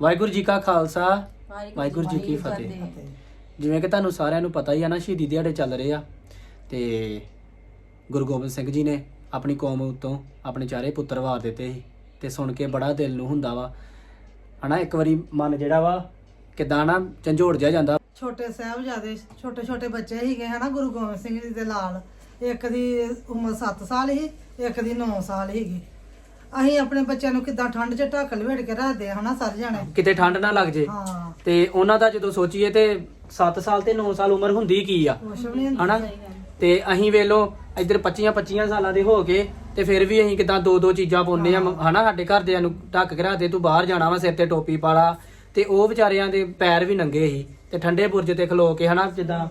ਵਾਹਿਗੁਰੂ ਜੀ ਕਾ ਖਾਲਸਾ ਵਾਹਿਗੁਰੂ ਜੀ ਕੀ ਫਤਿਹ। ਜਿਵੇਂ ਕਿ ਤੁਹਾਨੂੰ ਸਾਰਿਆਂ ਨੂੰ ਪਤਾ ਹੀ ਆ ਨਾ ਸ਼ਹੀਦੀ ਦਿਹਾੜੇ ਚੱਲ ਰਹੇ ਆ ਤੇ ਗੁਰੂ ਗੋਬਿੰਦ ਸਿੰਘ ਜੀ ਨੇ ਆਪਣੀ ਕੌਮ ਉਤੋਂ ਆਪਣੇ ਚਾਰੇ ਪੁੱਤਰ ਵਾਰ ਦਿੱਤੇ ਸੀ ਤੇ ਸੁਣ ਕੇ ਬੜਾ ਦਿਲ ਨੂੰ ਹੁੰਦਾ ਵਾ। ਹਨਾ ਇੱਕ ਵਾਰੀ ਮਨ ਜਿਹੜਾ ਵਾ ਕਿਦਾਂ ਨਾ ਝੰਜੋੜ ਜਿਹਾ ਜਾਂਦਾ। ਛੋਟੇ ਸਾਹਿਬਜ਼ਾਦੇ ਛੋਟੇ ਛੋਟੇ ਬੱਚੇ ਸੀਗੇ ਹਨਾ ਗੁਰੂ ਗੋਬਿੰਦ ਸਿੰਘ ਜੀ ਦੇ ਲਾਲ ਇੱਕ ਦੀ ਉਮਰ 7 ਸਾਲ ਸੀ ਇੱਕ ਦੀ 9 ਸਾਲ ਸੀਗੀ। ਅਸੀਂ ਆਪਣੇ ਬੱਚਿਆਂ ਨੂੰ ਕਿੱਦਾਂ ਠੰਡ 'ਚ ਢੱਕ ਲਵੇੜ ਕੇ ਰੱਖਦੇ ਆ ਹਨਾ ਸਾਰੇ ਜਾਣੇ? ਕਿਤੇ ਠੰਡ ਨਾ ਲੱਗ ਜੇ। ਹਾਂ। ਤੇ ਉਹਨਾਂ ਦਾ ਜਦੋਂ ਸੋਚੀਏ ਤੇ 7 ਸਾਲ ਤੇ 9 ਸਾਲ ਉਮਰ ਹੁੰਦੀ ਕੀ ਆ? ਕੁਛ ਵੀ ਨਹੀਂ ਹਨਾ? ਤੇ ਅਸੀਂ ਵੇਲੋ ਇੱਧਰ 25 25 ਸਾਲਾਂ ਦੇ ਹੋ ਕੇ ਤੇ ਫਿਰ ਵੀ ਅਸੀਂ ਕਿਦਾਂ ਦੋ ਦੋ ਚੀਜ਼ਾਂ ਪਾਉਂਦੇ ਆ ਹਨਾ ਸਾਡੇ ਘਰਦਿਆਂ ਨੂੰ ਢੱਕ ਕੇ ਰੱਖਦੇ ਤੂੰ ਬਾਹਰ ਜਾਣਾ ਵਾ ਸਿਰ ਤੇ ਟੋਪੀ ਪਾਲਾ ਤੇ ਉਹ ਵਿਚਾਰਿਆਂ ਦੇ ਪੈਰ ਵੀ ਨੰਗੇ ਸੀ ਤੇ ਠੰਡੇ ਬੁਰਜ ਤੇ ਖਲੋ ਕੇ ਹਨਾ ਜਿੱਦਾਂ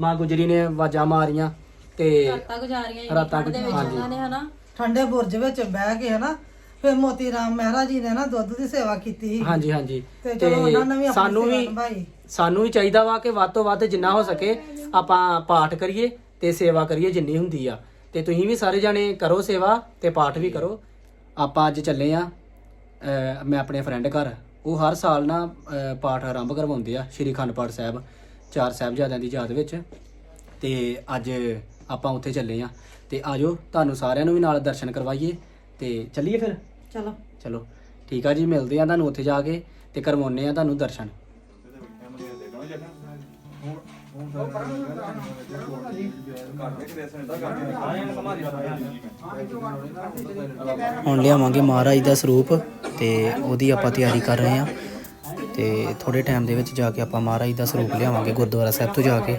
ਮਾਂ ਗੁਜਰੀ ਨੇ ਆਵਾਜ਼ਾਂ ਮਾਰੀਆਂ ਤੇ ਰਾਤਾਂ ਗੁਜ਼ਾਰੀਆਂ ਜੀ ਰਾਤਾਂ ਠੰਡ ਦੇ ਵਿੱਚ ਹਾਂਜੀ। ਉਹਨਾਂ ਨੇ ਹਨਾ। ਠੰਡੇ ਬੁਰਜ ਵਿੱਚ ਬਹਿ ਕੇ ਹਨਾ ਫਿਰ ਮੋਤੀ ਰਾਮ ਮਹਿਰਾ ਜੀ ਨੇ ਨਾ ਦੁੱਧ ਦੀ ਸੇਵਾ ਕੀਤੀ ਸੀ। ਹਾਂਜੀ ਹਾਂਜੀ। ਤੇ ਚਲੋ ਉਹਨਾਂ ਨੇ ਵੀ ਆਪਣੀ ਸਾਨੂੰ ਸੇਵਾ ਵੀ ਨਿਭਾਈ। ਸਾਨੂੰ ਵੀ ਚਾਹੀਦਾ ਵਾ ਕਿ ਵੱਧ ਤੋਂ ਵੱਧ ਜਿੰਨਾ ਹੋ ਸਕੇ ਆਪਾਂ ਪਾਠ ਕਰੀਏ ਤੇ ਸੇਵਾ ਕਰੀਏ ਜਿੰਨੀ ਹੁੰਦੀ ਆ। ਤੇ ਤੁਸੀਂ ਵੀ ਸਾਰੇ ਜਾਣੇ ਕਰੋ ਸੇਵਾ ਤੇ ਪਾਠ ਵੀ ਕਰੋ। ਆਪਾਂ ਅੱਜ ਚੱਲੇ ਆ ਮੈਂ ਆਪਣੇ ਫਰੈਂਡ ਘਰ। ਉਹ ਹਰ ਸਾਲ ਨਾ ਅਹ ਪਾਠ ਆਰੰਭ ਕਰਵਾਉਂਦੇ ਆ ਸ਼੍ਰੀ ਅਖੰਡ ਪਾਠ ਸਾਹਿਬ ਚਾਰ ਸਾਹਿਬਜ਼ਾਦਿਆਂ ਦੀ ਯਾਦ ਵਿੱਚ। ਤੇ ਅੱਜ ਆਪਾਂ ਉੱਥੇ ਚੱਲੇ ਆ। ਤੇ ਆਜੋ ਤੁਹਾਨੂੰ ਸਾਰਿਆਂ ਨੂੰ ਵੀ ਨਾਲ ਦਰਸ਼ਨ ਕਰਵਾਈਏ ਤੇ ਚੱਲੀਏ ਫਿਰ? ਚਲੋ। ਚਲੋ ਠੀਕ ਆ ਜੀ ਮਿਲਦੇ ਆ ਤੁਹਾਨੂੰ ਉੱਥੇ ਜਾ ਕੇ ਤੇ ਕਰਵਾਉਨੇ ਆ ਤੁਹਾਨੂੰ ਦਰਸ਼ਨ। ਹੁਣ ਲਿਆਵਾਂਗੇ ਮਹਾਰਾਜ ਦਾ ਸਰੂਪ ਤੇ ਉਹਦੀ ਆਪਾਂ ਤਿਆਰੀ ਕਰ ਰਹੇ ਆ ਤੇ ਥੋੜੇ ਟਾਈਮ ਦੇ ਵਿੱਚ ਜਾ ਕੇ ਆਪਾਂ ਮਹਾਰਾਜ ਦਾ ਸਰੂਪ ਲਿਆਵਾਂਗੇ ਗੁਰਦੁਆਰਾ ਸਾਹਿਬ ਤੋਂ ਜਾ ਕੇ।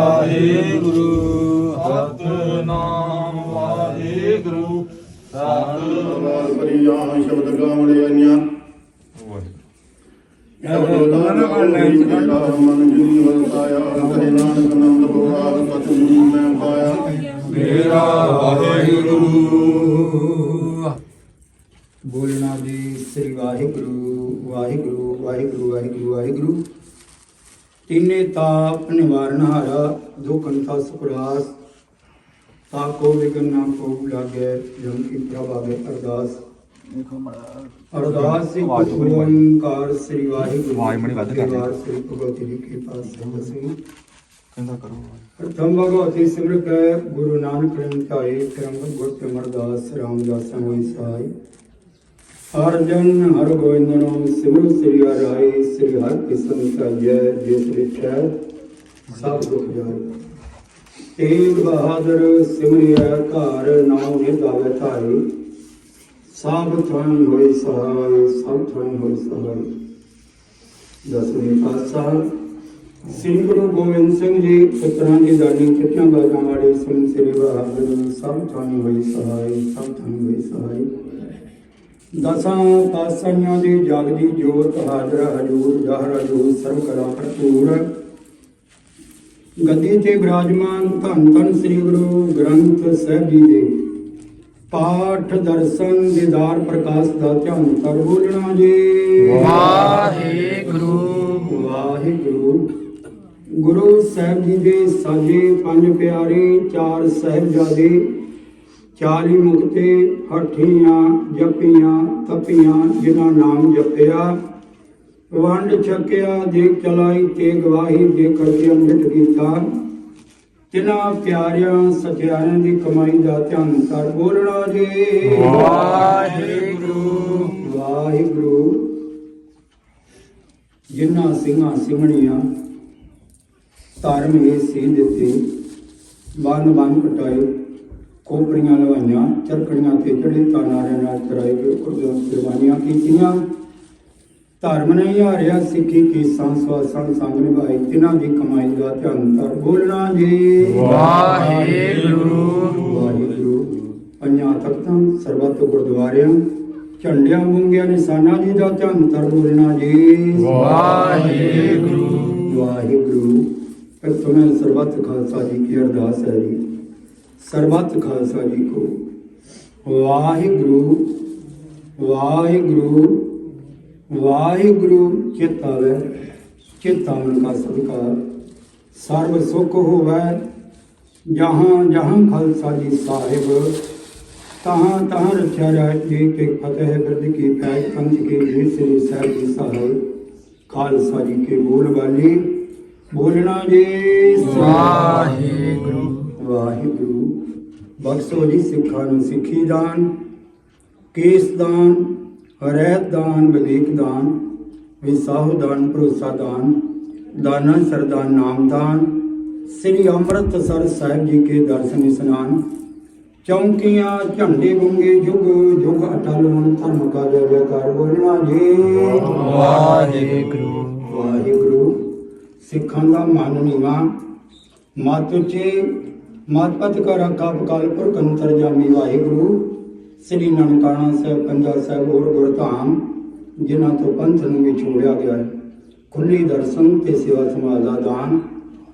ਕਰੀਆ ਸ਼ਬਦ ਗਾਵਣੇ ਆਈਆਂ। ਮਨ ਜੀ ਵਰਤਾਇਆ ਕਰੇ ਨਾਨਕ ਨੰਦ ਭਗਵਾਨ ਪਤਨੀ ਮੈਂ ਪਾਇਆ। ਮੇਰਾ ਵਾਹਿਗੁਰੂ। ਬੋਲਣਾ ਜੀ ਸ੍ਰੀ ਵਾਹਿਗੁਰੂ ਵਾਹਿਗੁਰੂ ਵਾਹਿਗੁਰੂ ਵਾਹਿਗੁਰੂ ਵਾਹਿਗੁਰੂ। ਤਿੰਨੇ ਤਾਪ ਨਿਵਾਰਨ ਹਾਰਾ ਦੁਖ ਅੰਤਾ ਸੁਖਰਾਸ ਤਾਕੋ ਵਿਗਨ ਨਾ ਕੋ ਲਾਗੇ ਜਮ ਕੀ ਪ੍ਰਭ ਆਗੇ ਅਰਦਾਸ ਅਰਦਾਸ ਇੱਕ ਓੰਕਾਰ ਸ੍ਰੀ ਵਾਹਿਗੁਰੂ ਆਵਾਜ਼ ਵੱਧ ਕਰ ਸ੍ਰੀ ਭਗਵਤੀ ਜੀ ਕੀ ਪਾਸ ਸੰਗ ਸਿੰਘ ਕਹਿੰਦਾ ਕਰੋ ਪ੍ਰਥਮ ਭਗਵਤੀ ਸਿਮਰ ਕੈ ਗੁਰੂ ਨਾਨਕ ਰਣ ਧਾਏ ਕਰਮ ਗੁਰ ਤੇ ਮਰਦਾਸ ਰਾਮਦਾਸ ਹੋਈ ਸਹਾਈ ਹਰ ਜਨ ਹਰ ਗੋਇੰਦ ਨਾਮ ਸਿਮਰ ਸ੍ਰੀ ਹਰਿ ਸ੍ਰੀ ਹਰਿ ਕ੍ਰਿਸ਼ਨ ਧਾਇ ਜਿਸ ਵਿਚੈ ਸਭ ਦੁਖ ਜਾਏ ਤੇਗ ਬਹਾਦਰ ਸਿਮਰਿਆ ਘਰ ਨਾਮ ਨਿਦਾਵੇ ਧਾਈ ਸਭ ਥਾਈ ਹੋਈ ਸਹਾਈ, ਸਭ ਥਾਈ ਹੋਈ ਸਹਾਈ। ਦਸਵੇਂ ਪਾਤਸ਼ਾਹ, ਸ੍ਰੀ ਗੁਰੂ ਗੋਬਿੰਦ ਸਿੰਘ ਜੀ, ਪੁੱਤਰਾਂ ਦੀ ਦਾਨੀ ਕਿਤਿਆਂ ਬਾਜਾਂ ਵਾਲੇ ਸਿੰਘ ਸ੍ਰੀ ਬਹਾਦਰ, ਸਭ ਥਾਈ ਹੋਈ ਸਹਾਈ, ਸਭ ਥਾਈ ਹੋਈ ਸਹਾਈ। ਦਸਾਂ ਪਾਤਸ਼ਾਹਾਂ ਦੀ ਜਗਦੀ ਜੋਤ ਹਾਜ਼ਰ ਹਜੂਰ, ਜਹਰ ਹਜੂਰ ਸਰਬ ਕਲਾ ਭਰਪੂਰ। ਗੱਦੀ ਤੇ ਬਿਰਾਜਮਾਨ ਧੰਨ ਧੰਨ ਸ੍ਰੀ ਗੁਰੂ ਗ੍ਰੰਥ ਸਾਹਿਬ ਜੀ ਦੇ ਪਾਠ ਦਰਸ਼ਨ ਦੀਦਾਰ ਪ੍ਰਕਾਸ਼ ਦਾ ਧਿਆਨ ਕਰ ਬੋਲਣਾ ਜੀ। ਵਾਹਿਗੁਰੂ। ਵਾਹਿਗੁਰੂ। ਗੁਰੂ ਸਾਹਿਬ ਜੀ ਦੇ ਸਾਜੇ ਪੰਜ ਪਿਆਰੇ ਚਾਰ ਸਾਹਿਬਜ਼ਾਦੇ ਚਾਲੀ ਮੁਕਤੇ ਹੱਠੀਆਂ ਜਪੀਆਂ ਤਪੀਆਂ ਜਿਨ੍ਹਾਂ ਨਾਮ ਜਪਿਆ ਵੰਡ ਛਕਿਆ ਦੇਖ ਚਲਾਈ ਤੇ ਗਵਾਹੀ ਦੇ ਕਰਕੇ ਅੰਮ੍ਰਿਤ ਕੀਤਾ ਤਿਨਾਂ ਪਿਆਰਿਆਂ ਸਤਿਆਰਿਆਂ ਦੀ ਕਮਾਈ ਦਾ ਧਿਆਨ ਕਰ ਬੋਲਣਾ ਜੀ। ਵਾਹਿਗੁਰੂ। ਵਾਹਿਗੁਰੂ। ਜਿਨ੍ਹਾਂ ਸਿੰਘਾਂ ਸਿੰਘਣੀਆਂ ਧਰਮ ਇਹ ਸੀ ਦਿੱਤੇ। ਬੰਨ ਬੰਨ ਕਟਾਏ ਕੋਪਰੀਆਂ ਲਵਾਈਆਂ ਚਰਕੜੀਆਂ ਤੇ ਚੜੇ ਤਾਨਾਰੇ ਨਾਲ ਚਰਾਏ ਗਏ ਕੁਰਬਾਨੀਆਂ ਕੀਤੀਆਂ। ਧਰਮ ਨਹੀਂ ਹਾਰਿਆ ਸਿੱਖੀ ਕੀ ਸੰਸਵਾ ਸੰਗ ਨਿਭਾਈ ਤਿਨਾਂ ਦੀ ਕਮਾਈ ਦਾ ਧਿਆਨ ਕਰ ਬੋਲਣਾ ਜੀ। ਵਾਹਿਗੁਰੂ। ਵਾਹਿਗੁਰੂ। ਪੰਜਾਂ ਤਖਤਾਂ ਸਰਬੱਤ ਗੁਰਦੁਆਰਿਆਂ ਝੰਡਿਆਂ ਮੁੰਗਿਆਂ ਨਿਸ਼ਾਨਾਂ ਜੀ ਦਾ ਧਿਆਨ ਕਰ ਬੋਲਣਾ ਜੀ। ਵਾਹਿਗੁਰੂ। ਵਾਹਿਗੁਰੂ। ਤੁਮੇ ਸਰਬੱਤ ਖਾਲਸਾ ਜੀ ਕੀ ਅਰਦਾਸ ਹੈ ਜੀ। ਸਰਬੱਤ ਖਾਲਸਾ ਜੀ ਕੋ। ਵਾਹਿਗੁਰੂ। ਵਾਹਿਗੁਰੂ। ਵਾਹਿਗੁਰੂ ਚਿਤਾਵੇ ਚਿਤਾਵਨ ਕਾ ਸਦਕਾ ਸਰਬ ਸੁਖ ਹੋਵੇ ਜਹਾਂ ਜਹਾਂ ਖਾਲਸਾ ਜੀ ਸਾਹਿਬ ਤਹਾਂ ਤਹਾਂ ਰਖਿਆ ਰਹਿ ਜੀ ਕੇ ਫਤਿਹ ਬਿਰਦ ਕੀ ਪੈਜ ਪੰਥ ਕੇ ਜੀ ਸ੍ਰੀ ਸਾਹਿਬ ਜੀ ਸਾਹਿਬ। ਖਾਲਸਾ ਜੀ ਕੇ ਬੋਲ ਵਾਲੀ ਬੋਲਣਾ ਜੀ ਵਾਹਿਗੁਰੂ। ਵਾਹਿਗੁਰੂ। ਬਖਸ਼ੋ ਜੀ ਸਿੱਖਾਂ ਨੂੰ ਸਿੱਖੀ ਦਾਨ ਕੇਸ ਦਾਨ ਹਰੈਤ ਦਾਨ ਵਿਵੇਕ ਦਾਨ ਵਿਸਾਹੂ ਦਾਨ ਭਰੋਸਾ ਦਾਨ ਦਾਨਾ ਸਰਦਾਨ ਨਾਮ ਦਾਨ ਸ੍ਰੀ ਅੰਮ੍ਰਿਤਸਰ ਸਾਹਿਬ ਜੀ ਕੇ ਦਰਸ਼ਨ ਇਸਨਾਨ ਚੌਂਕੀਆਂ ਝੰਡੇ ਗੁੰਗੇ ਜੁਗ ਜੁਗ ਅਟਲ ਮਨ ਧਰਮ ਕਾ ਜੈ ਜੈਕਾਰ ਬੋਲਣਾ ਜੀ। ਵਾਹਿਗੁਰੂ। ਵਾਹਿਗੁਰੂ। ਸਿੱਖਾਂ ਦਾ ਮਨ ਨੀਵਾ ਮਤ ਉੱਚੇ ਮਤ ਪਤ ਕਰ ਕਪ ਕਾਲਪੁਰ ਕੰਤਰ ਜਾਮੀ ਵਾਹਿਗੁਰੂ। ਸ੍ਰੀ ਨਨਕਾਣਾ ਸਾਹਿਬ ਪੰਜਾਬ ਸਾਹਿਬ ਹੋਰ ਗੁਰਧਾਮ, ਜਿਨ੍ਹਾਂ ਤੋਂ ਪੰਥ ਨੂੰ ਵਿਛੋੜਿਆ ਗਿਆ ਹੈ। ਖੁੱਲੀ ਦਰਸ਼ਨ ਤੇ ਸੇਵਾ ਸੰਭਾਲ ਦਾ ਦਾਨ,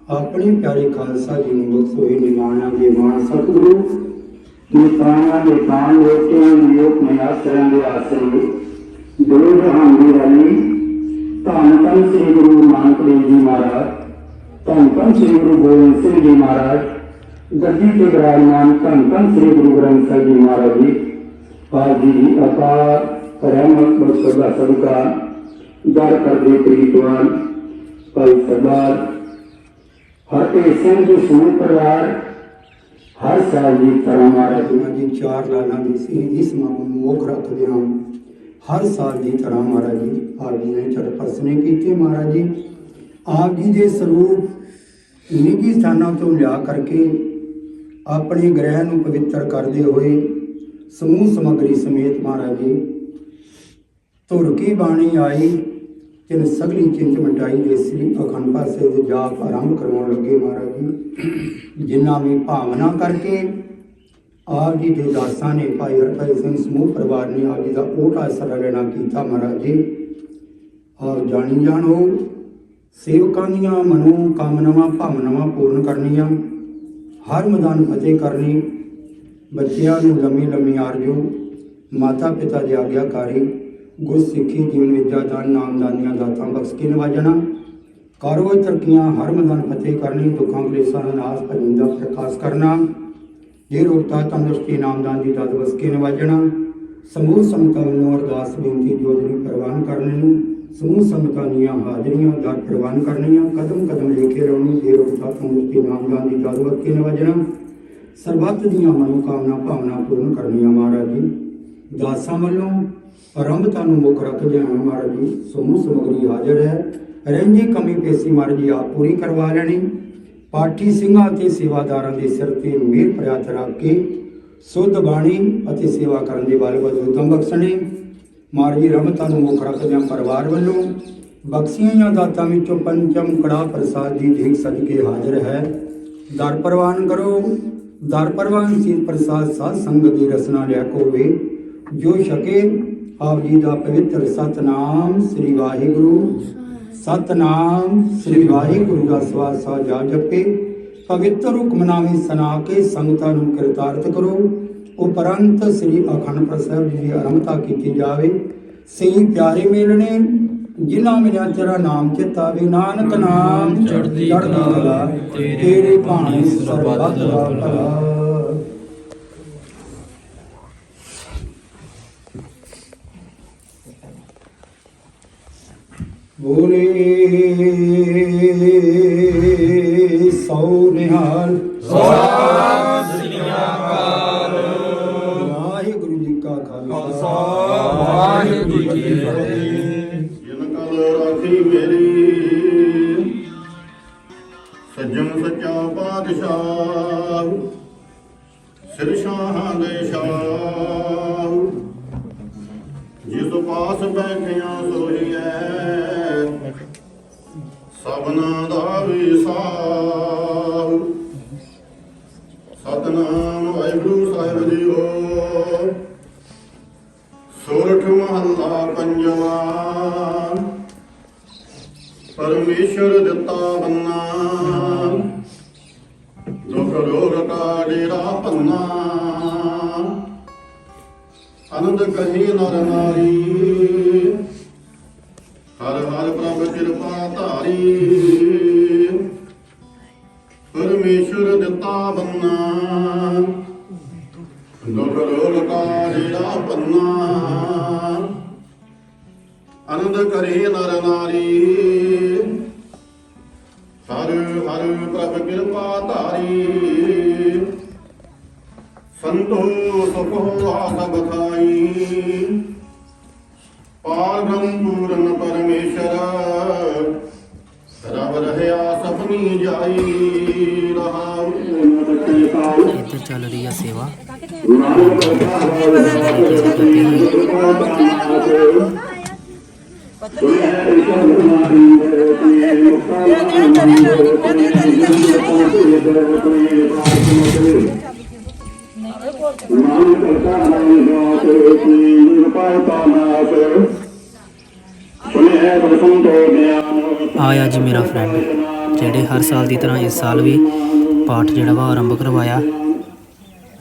ਆਪਣੀ ਪਿਆਰੇ ਖਾਲਸਾ ਜੀ ਨੂੰ ਬਖਸ਼ੋਏ ਨਿਮਾਣਾ ਦੇ ਮਾਨ ਸਤਿਗੁਰੂ ਨਿਤਾਣਾ ਦੇ ਕਾਨ ਲੋਕਾਂ ਨੂੰ ਲੋਕ ਦੇ ਆਸਰੇ ਦੋ ਜਹਾਨ ਦੀ ਰਾਣੀ ਧੰਨ ਧੰਨ ਸ੍ਰੀ ਗੁਰੂ ਨਾਨਕ ਦੇਵ ਜੀ ਮਹਾਰਾਜ, ਧੰਨ ਧੰਨ ਸ੍ਰੀ ਗੁਰੂ ਗੋਬਿੰਦ ਸਿੰਘ ਜੀ ਮਹਾਰਾਜ, ਗੱਦੀ ਤੇ ਬਿਰਾਜਮਾਨ ਧੰਨ ਧੰਨ ਸ੍ਰੀ ਗੁਰੂ ਗ੍ਰੰਥ ਸਾਹਿਬ ਜੀ ਮਹਾਰਾਜ ਜੀ। ਆਪ ਜੀ ਅਪਾਰ ਰਹਿਮਤ ਬਖਸ਼ਦਾ ਸਦਕਾ ਦਰ ਕਰਦੇ ਪ੍ਰੀਤਵਾਨ ਭਾਈ ਸਰਦਾਰ। ਹਰਤੇ ਸਿੰਘ ਜੀ ਸਮੂਹ ਪਰਿਵਾਰ, ਹਰ ਸਾਲ ਦੀ ਤਰ੍ਹਾਂ ਮਹਾਰਾਜ ਜੀ ਚਾਰ ਲਾਲਾਂ ਦੀ ਸ਼ਹੀਦੀ ਸਮਾਗਮ ਨੂੰ ਮੁੱਖ ਰੱਖਦੇ ਹਾਂ। ਹਰ ਸਾਲ ਦੀ ਤਰ੍ਹਾਂ ਮਹਾਰਾਜ ਜੀ, ਆਪ ਜੀ ਨੇ ਚੜ ਪਰਸਨੇ ਕੀਤੇ ਮਹਾਰਾਜ ਜੀ। ਆਪ ਜੀ ਦੇ ਸਰੂਪ ਨਿੱਜੀ ਸਥਾਨਾਂ ਤੋਂ ਲਿਆ ਕਰਕੇ ਆਪਣੇ ਗ੍ਰਹਿ ਨੂੰ ਪਵਿੱਤਰ ਕਰਦੇ ਹੋਏ ਸਮੂਹ ਸਮਗਰੀ ਸਮੇਤ ਮਹਾਰਾਜ ਜੀ, ਧੁਰ ਕੀ ਬਾਣੀ ਆਈ, ਤਿਨ ਸਗਲੀ ਚਿੰਤ ਮਟਾਈ ਦੇ ਸ੍ਰੀ ਅਖੰਡ ਪਾਸੇ ਦੇ ਜਾਪ ਆਰੰਭ ਕਰਵਾਉਣ ਲੱਗੇ ਮਹਾਰਾਜ ਜੀ। ਜਿਨ੍ਹਾਂ ਵੀ ਭਾਵਨਾ ਕਰਕੇ ਆਪ ਜੀ ਦੇ ਦਾਸਾਂ ਨੇ ਭਾਈ ਹਰਭਜਨ ਸਿੰਘ ਸਮੂਹ ਪਰਿਵਾਰ ਨੇ ਆਪ ਜੀ ਦਾ ਓਟਾ ਆਸਰਾ ਲੈਣਾ ਕੀਤਾ ਮਹਾਰਾਜ ਜੀ। ਔਰ ਜਾਣੀ ਜਾਣੋ, ਸੇਵਕਾਂ ਦੀਆਂ ਮਨੋ ਕਾਮਨਾਵਾਂ ਭਾਵਨਾਵਾਂ ਪੂਰਨ ਕਰਨੀਆਂ, ਹਰ ਮੈਦਾਨ ਫਤਿਹ ਕਰਨੀ ਬੱਚਿਆਂ ਨੂੰ ਲੰਮੀ ਲੰਮੀ ਆਰਜੂ ਮਾਤਾ ਪਿਤਾ ਦੀ ਆਗਿਆਕਾਰੀ। ਗੁਰਸਿੱਖੀ ਜੀਵਨ ਵਿਦਿਆ ਦਾਨ ਨਾਮਦਾਨੀਆਂ ਦਾਤਾਂ ਬਖਸ਼ ਕੇ ਨਵਾਜਣਾ। ਕਾਰੋ ਤਰਕੀਆਂ ਹਰ ਮੈਦਾਨ ਫਤਿਹ ਕਰਨੀ, ਦੁੱਖਾਂ, ਕਲੇਸ਼ਾਂ ਦਾ ਨਾਸ਼ ਭਜਨ ਦਾ ਪ੍ਰਕਾਸ਼ ਕਰਨਾ। ਜੇ ਰੋਗਤਾ ਤੰਦਰੁਸਤੀ ਨਾਮਦਾਨ ਦੀ ਦਾਤ ਬਖਸ਼ ਕੇ ਨਵਾਜਣਾ। ਸਮੂਹ ਸੰਗਤਾਂ ਨੂੰ ਅਰਦਾਸ ਬੇਨਤੀ ਜੋਦਰੀ ਪ੍ਰਵਾਨ ਕਰਨ ਨੂੰ, ਸਮੂਹ ਸੰਗਤਾਂ ਦੀਆਂ ਹਾਜ਼ਰੀਆਂ ਦਰ ਪ੍ਰਵਾਨ ਕਰਨੀਆਂ। ਕਦਮ ਕਦਮ ਲਿਖੇ ਕੇ ਰਹਿਣੀ ਜੇ ਰੋਗਤਾ ਤੰਦਰੁਸਤੀ ਨਾਮਦਾਨ ਦੀ ਦਾਤ ਬਖਸ਼ ਕੇ ਨਵਾਜਣਾ। ਸਰਬੱਤ ਦੀਆਂ ਮਨੋਕਾਮਨਾ ਭਾਵਨਾ ਪੂਰਨ ਕਰਨੀਆਂ ਮਹਾਰਾਜ ਜੀ। ਦਾਸਾਂ ਵੱਲੋਂ ਆਰੰਭਤਾ ਨੂੰ ਮੁੱਖ ਰੱਖਦੇ ਹਾਂ ਮਹਾਰਾਜ ਜੀ। ਸਮੂਹ ਸਮਗਰੀ ਹਾਜ਼ਰ ਹੈ। ਰਹਿੰਦੀ ਕਮੀ ਪੇਸੀ ਮਹਾਰਾਜ ਜੀ ਆਪ ਪੂਰੀ ਕਰਵਾ ਲੈਣੀ। ਪਾਠੀ ਸਿੰਘਾਂ ਤੇ ਸੇਵਾਦਾਰਾਂ ਦੇ ਸਿਰ ਤੇ ਮਿਹਰ ਪ੍ਰਿਆਤ ਰੱਖ ਕੇ ਸੁੱਧ ਬਾਣੀ ਅਤੇ ਸੇਵਾ ਕਰਨ ਦੇ ਬਲ ਵਜੂਦਮ ਬਖਸ਼ਣੇ। ਮਹਾਰਾਜ ਜੀ ਰਹਿਮਤਾਂ ਨੂੰ ਮੁੱਖ ਰੱਖਦੇ ਹਾਂ ਪਰਿਵਾਰ ਵੱਲੋਂ ਬਖਸ਼ੀਆਂ ਜਾਂ ਦਾਤਾਂ ਵਿੱਚੋਂ ਪੰਚਮ ਕੜਾ ਪ੍ਰਸਾਦ ਦੀ ਦੇਖ ਸਦਕੇ ਹਾਜ਼ਰ ਹੈ। ਦਰ ਪ੍ਰਵਾਨ ਕਰੋ। ਦਰ ਪ੍ਰਵਾਨ ਸੀ ਪ੍ਰਸਾਦ ਸਾਧ ਸੰਗਤ ਦੀ ਰਸਨਾ ਲਿਆ ਕੋਵੇ ਜੋ ਛਕੇ ਆਪ ਜੀ ਦਾ ਪਵਿੱਤਰ ਸਤਨਾਮ ਸ੍ਰੀ ਵਾਹਿਗੁਰੂ। ਸਤਨਾਮ ਸ੍ਰੀ ਵਾਹਿਗੁਰੂ ਦਾ ਸਵਾਸਾ ਜਾ ਜਪੇ। ਪਵਿੱਤਰ ਹੁਕਮਨਾਮੇ ਸੁਣਾ ਕੇ ਸੰਗਤਾਂ ਨੂੰ ਕਿਰਤਾਰਥ ਕਰੋ। ਉਪਰੰਤ ਸ੍ਰੀ ਅਖੰਡ ਪ੍ਰਸਾਦ ਜੀ ਦੀ ਆਰੰਭਤਾ ਕੀਤੀ ਜਾਵੇ। ਸਹੀ ਪਿਆਰੇ ਮੇਲਣੇ ਜਿਨ੍ਹਾਂ ਮਿਲਿਆ ਤੇਰਾ ਨਾਮ ਚਿਤਾ ਵੀ ਨਾਨਕ ਨਾਮ ਚੜ੍ਹਦੀ ਕਲਾ ਤੇਰੇ ਭਾਣੇ ਸਰਬੱਤ ਦਾ ਭਲਾ। ਬੋਲੇ ਸੋ ਨਿਹਾਲ। ਵਾਹਿਗੁਰੂ ਜੀ ਕਾ ਖਾਲਸਾ। ਸੱਚਾ ਸਿਰ ਸ਼ਾਹਾਂ ਦੇ ਸ਼ਾਹ। ਜਿਸ ਪਾਸ ਬੈਠਿਆ ਸੋਈਐ ਸਭਨਾ ਦਾ ਵਿਸਾਰ। ਸਤਨਾਮ ਵਾਹਿਗੁਰੂ ਸਾਹਿਬ ਜੀਓ। ਸੋਰਠ ਮਹੱਲਾ ਪੰਜਵਾ। ਪਰਮੇਸ਼ਰ ਦਿੱਤਾ ਡੇਰਾ ਪੰਨਾ ਅਨੰਦ ਕਹੀ ਨਰ ਨਾਰੀ। ਹਰ ਹਰ ਪ੍ਰਭ ਕਿਰਪਾ ਧਾਰੀ। ਪਰਮੇਸ਼ਰ ਦਿੱਤਾ ਬੰਨਾ। ਦੁਖ ਰੋਗ ਡੇਰਾ ਪੰਨਾ ਆਨੰਦ ਕਰੇ ਨਰ ਨਾਰੀ। ਆਇਆ ਜੀ ਮੇਰਾ ਫਰੈਂਡ ਜਿਹੜੇ ਹਰ ਸਾਲ ਦੀ ਤਰ੍ਹਾਂ ਇਸ ਸਾਲ ਵੀ ਪਾਠ ਜਿਹੜਾ ਵਾ ਆਰੰਭ ਕਰਵਾਇਆ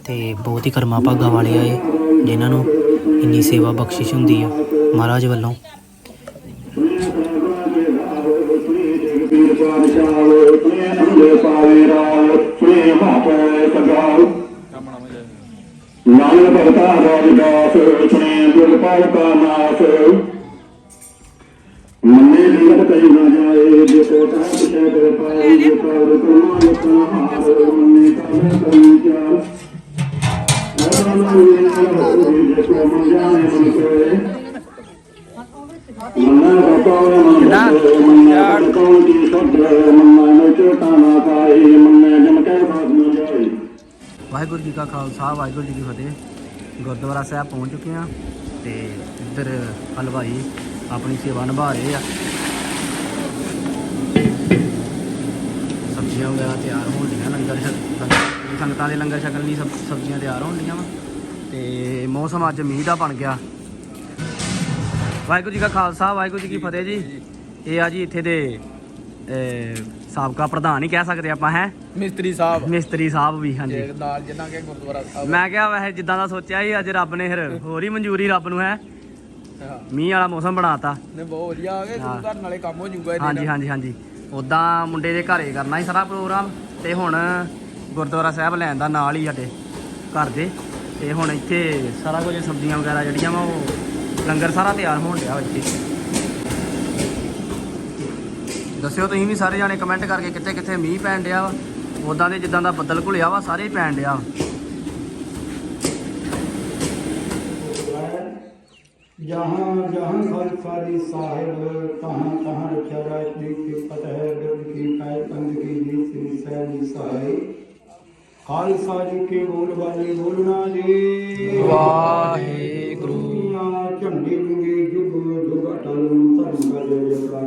ਤੇ ਬਹੁਤ ਹੀ ਕਰਮਾ ਭਾਗਾ ਵਾਲੇ ਆਏ ਜਿਨ੍ਹਾਂ ਨੂੰ ਇੰਨੀ ਸੇਵਾ ਬਖਸ਼ਿਸ਼ ਹੁੰਦੀ ਆ ਮਹਾਰਾਜ ਵੱਲੋਂ ਨਾਨਕ ਭਗਤਾ ਰਾਜਦਾਸ ਸੁਣੇ ਗੁਰ ਪਾਲਕਾ ਨਾਸ। ਮੰਨੇ ਲਿਖਤ ਕਈ ਨਾ ਜਾਏ ਜੇ ਕੋ ਤਾਂ ਪਿਛੇ ਕਰ ਪਾਏ ਜੇ ਪਾਵ ਕਰਮਾ ਲਿਖਣਾ ਹਾਰ ਮੰਨੇ ਕਾਹੇ ਕਰੀ ਕੋ ਮਨ ਕੌਣ ਕੀ ਸੁਧ ਮੰਨਾ ਮੈਂ ਚੋਟਾ ਨਾ। ਪਾਏ ਮੰਨੇ ਜਮ ਕੇ ਜਾਏ ਵਾਹਿਗੁਰੂ ਜੀ ਕਾ ਖਾਲਸਾ, ਵਾਹਿਗੁਰੂ ਜੀ ਕੀ ਫਤਿਹ। ਗੁਰਦੁਆਰਾ ਸਾਹਿਬ ਪਹੁੰਚ ਚੁੱਕੇ ਆ ਤੇ ਇੱਧਰ ਹਲਵਾਈ ਆਪਣੀ ਸੇਵਾ ਨਿਭਾ ਰਹੇ ਆ। ਸਬਜ਼ੀਆਂ ਵਗੈਰਾ ਤਿਆਰ ਹੋਣ ਦੀਆਂ ਲੰਗਰ ਛਕ- ਸੰਗਤਾਂ ਦੇ ਲੰਗਰ ਛਕਣ ਲਈ ਸਬ ਸਬਜ਼ੀਆਂ ਤਿਆਰ ਹੋਣ ਡੀਆਂ ਵਾ। ਤੇ ਮੌਸਮ ਅੱਜ ਮੀਂਹ ਦਾ ਬਣ ਗਿਆ। ਵਾਹਿਗੁਰੂ ਜੀ ਕਾ ਖਾਲਸਾ, ਵਾਹਿਗੁਰੂ ਜੀ ਕੀ ਫਤਿਹ ਜੀ। ਇਹ ਆ ਜੀ ਇੱਥੇ ਦੇ ਸਾਬਕਾ ਪ੍ਰਧਾਨ ਹੀ ਕਹਿ ਸਕਦੇ ਆਪਾਂ ਹੈ? ਮਿਸਤਰੀ ਸਾਹਿਬ। ਮਿਸਤਰੀ ਸਾਹਿਬ ਵੀ ਹਾਂਜੀ। ਜੇ ਨਾਲ ਜਿੰਨਾ ਕਿ ਗੁਰਦੁਆਰਾ ਸਾਹਿਬ। ਮੈਂ ਕਿਹਾ ਵੈਸੇ ਜਿੱਦਾਂ ਦਾ ਸੋਚਿਆ ਸੀ ਅੱਜ ਰੱਬ ਨੇ ਫਿਰ ਹੋਰ ਹੀ ਮਨਜ਼ੂਰੀ ਰੱਬ ਨੂੰ ਹੈ? ਹਾਂ। ਮੀਂਹ ਵਾਲਾ ਮੌਸਮ ਬਣਾਤਾ। ਨੇ ਬਹੁਤ ਵਧੀਆ ਆ ਗਏ ਹਾਂ। ਗੁਰੂ ਘਰ ਨਾਲੇ ਕੰਮ ਹੋ ਜਾਊਗਾ ਇਹਦੇ ਹਾਂਜੀ ਨਾਲ। ਹਾਂਜੀ ਹਾਂਜੀ। ਉਦਾਂ ਮੁੰਡੇ ਦੇ ਘਰੇ ਕਰਨਾ ਸੀ ਸਾਰਾ ਪ੍ਰੋਗਰਾਮ ਤੇ ਹੁਣ ਗੁਰਦੁਆਰਾ ਸਾਹਿਬ ਲੈਣ ਦਾ ਨਾਲ ਹੀ ਸਾਡੇ ਘਰ ਦੇ। ਤੇ ਹੁਣ ਇੱਥੇ ਸਾਰਾ ਕੁਝ ਸਬਜ਼ੀਆਂ ਵਗੈਰਾ ਜਿਹੜੀਆਂ ਵਾ ਉਹ ਲੰਗਰ ਸਾਰਾ ਤਿਆਰ ਹੋਣ ਡਿਆ ਵਾ ਇੱਥੇ। ਦੱਸਿਓ ਤੁਸੀਂ ਵੀ ਸਾਰੇ ਜਾਣੇ ਕਮੈਂਟ ਕਰਕੇ ਕਿੱਥੇ ਕਿੱਥੇ ਮੀਂਹ ਪੈਣ ਡਿਆ ਵਾ। ਉਦਾਂ ਦੇ ਜਿੱਦਾਂ ਦਾ ਬੱਦਲ ਘੁਲਿਆ ਵਾ ਸਾਰੇ ਹੀ ਪੈਣ ਡਿਆ ਵਾ। ਜਹਾਂ ਜਹਾਂ ਖਾਲਸਾਰੀ ਸਾਹਿਬ ਤਹਾਂ ਤਹਾਂ ਦੀ ਕੀ ਫਤਿਹ ਗੁਰ ਕੀ ਕਾਇ ਪੰਜ ਕੀ ਜੀ ਸ੍ਰੀ ਸਹਿਬ ਸਹਾਈ ਖਾਲਸਾ ਜੀ ਕੇ ਬੋਲ ਵਾਲੇ ਬੋਲਣਾ ਜੀ। ਵਾਹਿਗੁਰੂ। ਜੈ ਜੈਕਾਰ